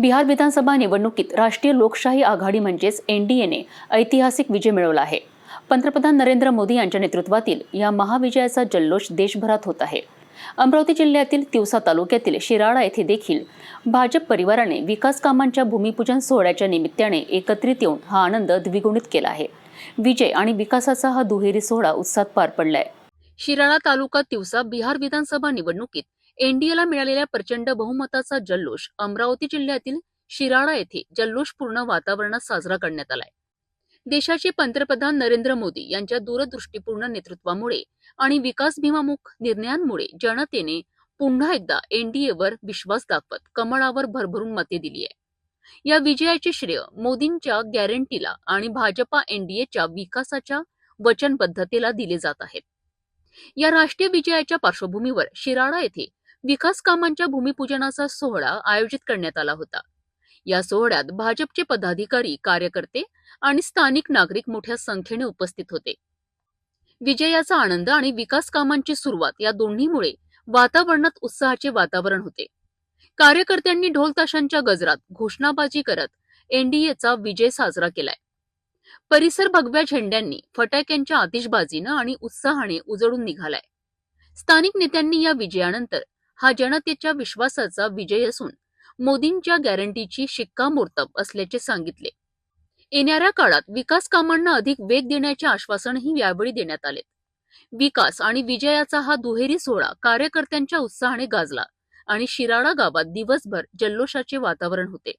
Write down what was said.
बिहार विधानसभा निवडणुकीत राष्ट्रीय लोकशाही आघाडी म्हणजेच एनडीएने ऐतिहासिक विजय मिळवला आहे. पंतप्रधान नरेंद्र मोदी यांच्या नेतृत्वातील या महाविजयाचा जल्लोष देशभरात होत आहे. अमरावती जिल्ह्यातील तिवसा तालुक्यातील शिराळा येथे देखील भाजप परिवाराने विकास कामांच्या भूमिपूजन सोहळ्याच्या निमित्ताने एकत्रित येऊन हा आनंद द्विगुणित केला आहे. विजय आणि विकासाचा हा दुहेरी सोहळा उत्साहात पार पडलाय. शिराळा तालुका तिवसा बिहार विधानसभा निवडणुकीत एनडीएला मिळालेल्या प्रचंड बहुमताचा जल्लोष अमरावती जिल्ह्यातील शिराळा येथे जल्लोषपूर्ण वातावरणात साजरा करण्यात आलाय. देशाचे पंतप्रधान नरेंद्र मोदी यांच्या दूरदृष्टीपूर्ण नेतृत्वामुळे आणि विकासभिमामुख निर्णयांमुळे जनतेने पुन्हा एकदा एनडीएवर विश्वास दाखवत कमळावर भरभरून मते दिली आहे. या विजयाचे श्रेय मोदींच्या गॅरंटीला आणि भाजपा एनडीएच्या विकासाच्या वचनबद्धतेला दिले जात आहेत या राष्ट्रीय विजयाच्या पार्श्वभूमीवर शिराळा येथे विकास कामांच्या भूमिपूजनाचा सोहळा आयोजित करण्यात आला होता. या सोहळ्यात भाजपचे पदाधिकारी कार्यकर्ते आणि स्थानिक नागरिक मोठ्या संख्येने उपस्थित होते. विजयाचा आनंद आणि विकास कामांची सुरुवात या दोन्हीमुळे वातावरणात उत्साहाचे वातावरण होते. कार्यकर्त्यांनी ढोल ताशांच्या गजरात घोषणाबाजी करत एनडीएचा विजय साजरा केलाय. परिसर भगव्या झेंड्यांनी फटाक्यांच्या आतिषबाजीनं आणि उत्साहाने उजळून निघालाय. स्थानिक नेत्यांनी या विजयानंतर हा जनतेच्या विश्वासाचा विजय असून मोदींच्या गॅरंटीची शिक्कामोर्तब असल्याचे सांगितले. येणाऱ्या काळात विकास कामांना अधिक वेग देण्याचे आश्वासनही यावेळी देण्यात आले. विकास आणि विजयाचा हा दुहेरी सोहळा कार्यकर्त्यांच्या उत्साहाने गाजला आणि शिराळा गावात दिवसभर जल्लोषाचे वातावरण होते.